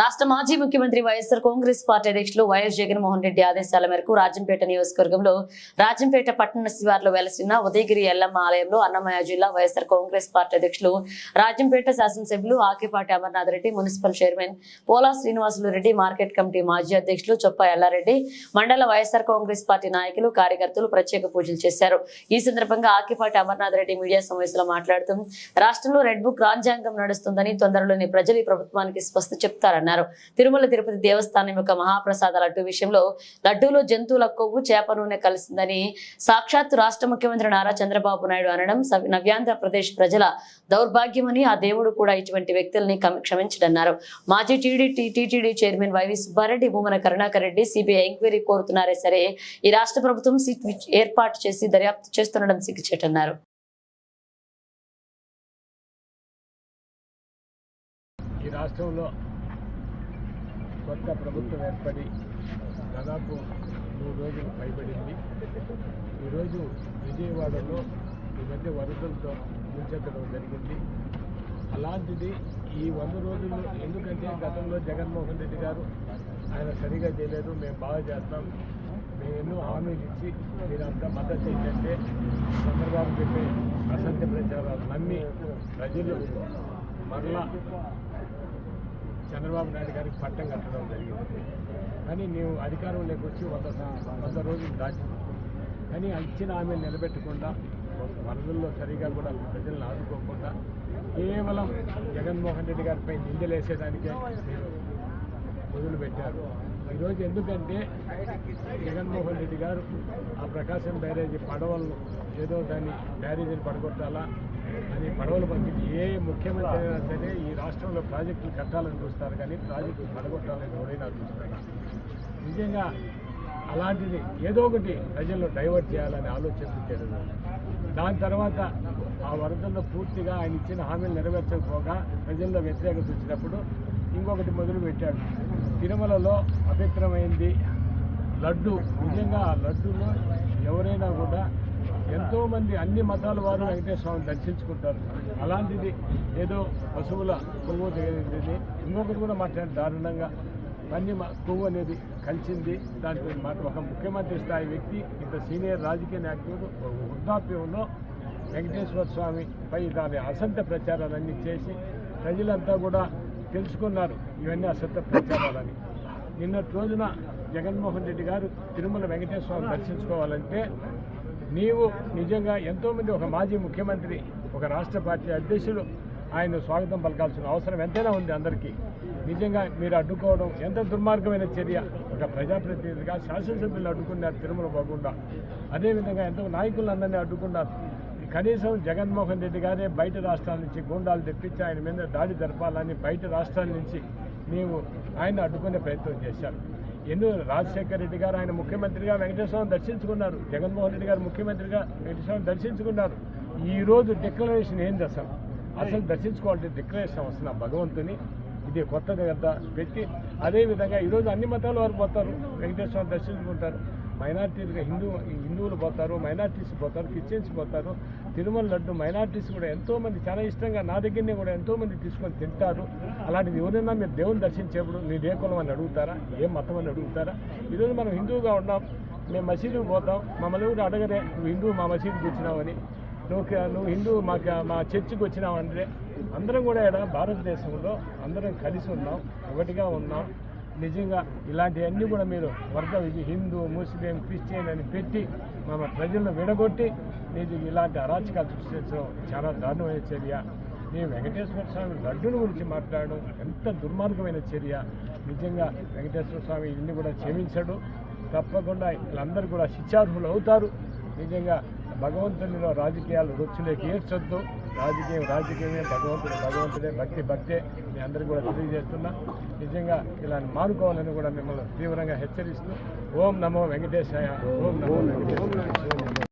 రాష్ట్ర మాజీ ముఖ్యమంత్రి వైఎస్ఆర్ కాంగ్రెస్ పార్టీ అధ్యక్షులు వైఎస్ జగన్మోహన్ రెడ్డి ఆదేశాల మేరకు రాజంపేట నియోజకవర్గంలో రాజంపేట పట్టణ శివార్లో వెలసిన ఉదయగిరి ఎల్లమ్మ ఆలయంలో అన్నమయ్య జిల్లా వైఎస్ఆర్ కాంగ్రెస్ పార్టీ అధ్యక్షులు రాజంపేట శాసనసభ్యులు Akipati Amarnath Reddy municipal chairman Pola Srinivasulu Reddy market committee మాజీ అధ్యక్షులు చొప్ప ఎల్లారెడ్డి మండల వైఎస్ఆర్ కాంగ్రెస్ పార్టీ నాయకులు కార్యకర్తలు ప్రత్యేక పూజలు చేశారు. ఈ సందర్భంగా ఆకిపాటి అమర్నాథ్ రెడ్డి మీడియా సమావేశంలో మాట్లాడుతూ రాష్ట్రంలో రెడ్ బుక్ రాజ్యాంగం నడుస్తుందని తొందరలోనే ప్రజలు ఈ ప్రభుత్వానికి స్పష్ట చెప్తారన్నారు. తిరుమల తిరుపతి దేవస్థానం యొక్క మహాప్రసాద లడ్డు విషయంలో లడ్డూలో జంతువుల కొవ్వు చేప నూనె కలిసిందని సాక్షాత్తు రాష్ట్ర ముఖ్యమంత్రి నారా చంద్రబాబు నాయుడు అనడం నవ్యాంధ్రప్రదేశ్ ప్రజల దౌర్భాగ్యమని ఆ దేవుడు కూడా ఇటువంటి వ్యక్తుల్ని క్షమించడన్నారు. మాజీ TD TTD chairman YV Subba Reddy Bhumana Karunakar Reddy CBI enquiry కోరుతున్నారే సరే ఈ రాష్ట్ర ప్రభుత్వం సీట్ ఏర్పాటు చేసి దర్యాప్తు చేస్తుండడం సిగ్గుచేటన్నారు. ఈ రాష్ట్రంలో కొత్త ప్రభుత్వం ఏర్పడి దాదాపు మూడు రోజులు పైబడింది. ఈరోజు విజయవాడలో ఈ మధ్య వరదలతో ముంచెత్తడం జరిగింది. అలాంటిది ఈ వంద రోజులు ఎందుకంటే గతంలో జగన్మోహన్ రెడ్డి గారు ఆయన సరిగా చేయలేదు మేము బాగా చేస్తాం మేము ఎన్నో హామీలు ఇచ్చి మీరంతా మద్దతు ఏంటంటే చంద్రబాబు చెప్పే అసత్య ప్రచారాలు నమ్మి ప్రజలు మరలా చంద్రబాబు నాయుడు గారికి పట్టం కట్టడం జరిగింది. కానీ నీవు అధికారంలోకి వచ్చి వంద వంద రోజులు దాటి కానీ ఇచ్చిన ఆమె నిలబెట్టకుండా వరదల్లో సరిగా కూడా ప్రజలను ఆదుకోకుండా కేవలం జగన్మోహన్ రెడ్డి గారిపై నిందలేసేదానికే మీరు మొదలుపెట్టారు ఈరోజు ఎందుకంటే జగన్మోహన్ రెడ్డి గారు ఆ ప్రకాశం బ్యారేజీ పడవలను ఏదో దాన్ని బ్యారేజీని పడగొట్టాలా అని పడవలు పంపించి ఏ ముఖ్యమంత్రి అయినా సరే ఈ రాష్ట్రంలో ప్రాజెక్టులు కట్టాలని చూస్తారు కానీ ప్రాజెక్టులు పడగొట్టాలని ఎవరైనా చూస్తారు. నిజంగా అలాంటిది ఏదో ఒకటి ప్రజల్లో డైవర్ట్ చేయాలని ఆలోచించాడు దాని తర్వాత ఆ వరదల్లో పూర్తిగా ఆయన ఇచ్చిన హామీలు నెరవేర్చకపోగా ప్రజల్లో వ్యతిరేకత వచ్చినప్పుడు ఇంకొకటి మొదలు పెట్టాడు తిరుమలలో అపవిత్రమైంది లడ్డు నిజంగా ఆ లడ్డులో ఎవరైనా కూడా ఎంతోమంది అన్ని మతాల వారు వెంకటేశ్వర స్వామిని దర్శించుకుంటారు. అలాంటిది ఏదో పశువుల కొవ్వు తగిలింది ఇంకొకటి కూడా మాట్లాడి దారుణంగా అన్ని కొవ్వు అనేది కలిసింది. దాంట్లో మాట ఒక ముఖ్యమంత్రి స్థాయి వ్యక్తి ఇంత సీనియర్ రాజకీయ నాయకుడు వృద్ధాప్యంలో వెంకటేశ్వర స్వామిపై దాని అసంత ప్రచారాలన్నీ చేసి ప్రజలంతా కూడా తెలుసుకున్నారు ఇవన్నీ అసత్య ప్రచారాలని. నిన్నటి రోజున జగన్మోహన్ రెడ్డి గారు తిరుమల వెంకటేశ్వర దర్శించుకోవాలంటే నీవు నిజంగా ఎంతోమంది ఒక మాజీ ముఖ్యమంత్రి ఒక రాష్ట్ర పార్టీ అధ్యక్షులు ఆయన స్వాగతం పలకాల్సిన అవసరం ఎంతైనా ఉంది అందరికీ. నిజంగా మీరు అడ్డుకోవడం ఎంత దుర్మార్గమైన చర్య. ఒక ప్రజాప్రతినిధిగా శాసనసభ్యులు అడ్డుకున్నారు తిరుమల పోకుండా అదేవిధంగా ఎంతో నాయకులందరినీ అడ్డుకున్నారు. కనీసం జగన్మోహన్ రెడ్డి గారే బయట రాష్ట్రాల నుంచి గూండాలు తెప్పించి ఆయన మీద దాడి జరపాలని బయట రాష్ట్రాల నుంచి నీవు ఆయన అడ్డుకునే ప్రయత్నం చేశారు. ఎన్నో రాజశేఖర రెడ్డి గారు ఆయన ముఖ్యమంత్రిగా వెంకటేశ్వరం దర్శించుకున్నారు. జగన్మోహన్ రెడ్డి గారు ముఖ్యమంత్రిగా వెంకటేశ్వరం దర్శించుకున్నారు. ఈ రోజు డిక్లరేషన్ ఏంది అసలు? అసలు దర్శించుకోవాలంటే డిక్లరేషన్ అవసరం. భగవంతుని ఇది కొత్తది కదా పెట్టి అదేవిధంగా ఈరోజు అన్ని మతాల వారు పోతారు. వెంకటేశ్వరం దర్శించుకుంటారు. మైనార్టీలుగా హిందూ హిందువులు పోతారు మైనార్టీస్ పోతారు క్రిస్టియన్స్ పోతారు తిరుమల లడ్డు మైనార్టీస్ కూడా ఎంతోమంది చాలా ఇష్టంగా నా దగ్గరనే కూడా ఎంతోమంది తీసుకొని తింటారు. అలాంటిది ఎవరైనా మీరు దేవుని దర్శించేప్పుడు నీ ఏ కులం అని అడుగుతారా? ఏ మతం అని అడుగుతారా? ఈరోజు మనం హిందువుగా ఉన్నాం మేము మసీదుకు పోతాం మమ్మల్ని కూడా అడగరే నువ్వు హిందువు మా మసీదుకి వచ్చినావని నువ్వు నువ్వు హిందూ మా మా చర్చికి వచ్చినావు అంటే అందరం కూడా ఇక్కడ భారతదేశంలో అందరం కలిసి ఉన్నాం ఒకటిగా ఉన్నాం. నిజంగా ఇలాంటివన్నీ కూడా మీరు వర్గ హిందూ ముస్లిం క్రిస్టియన్ అని పెట్టి మన ప్రజలను విడగొట్టి నీకు ఇలాంటి అరాచకాలు సృష్టించడం చాలా దారుణమైన చర్య. నేను వెంకటేశ్వర స్వామి లడ్డుని గురించి మాట్లాడడం ఎంత దుర్మార్గమైన చర్య. నిజంగా వెంకటేశ్వర స్వామి ఇన్ని కూడా క్షమించడు. తప్పకుండా వీళ్ళందరూ కూడా శిక్షార్హులు అవుతారు. నిజంగా భగవంతునిలో రాజకీయాలు రొచ్చులేకి ఏర్చొద్దు రాజకీయం రాజకీయమే భగవంతుడు భగవంతుడే భక్తి భక్తే మీ అందరికీ కూడా తెలియజేస్తున్నా. నిజంగా ఇలా మారుకోవాలని కూడా మిమ్మల్ని తీవ్రంగా హెచ్చరిస్తూ ఓం నమో వెంకటేశాయ ఓం నమో వెంకటేశాయ.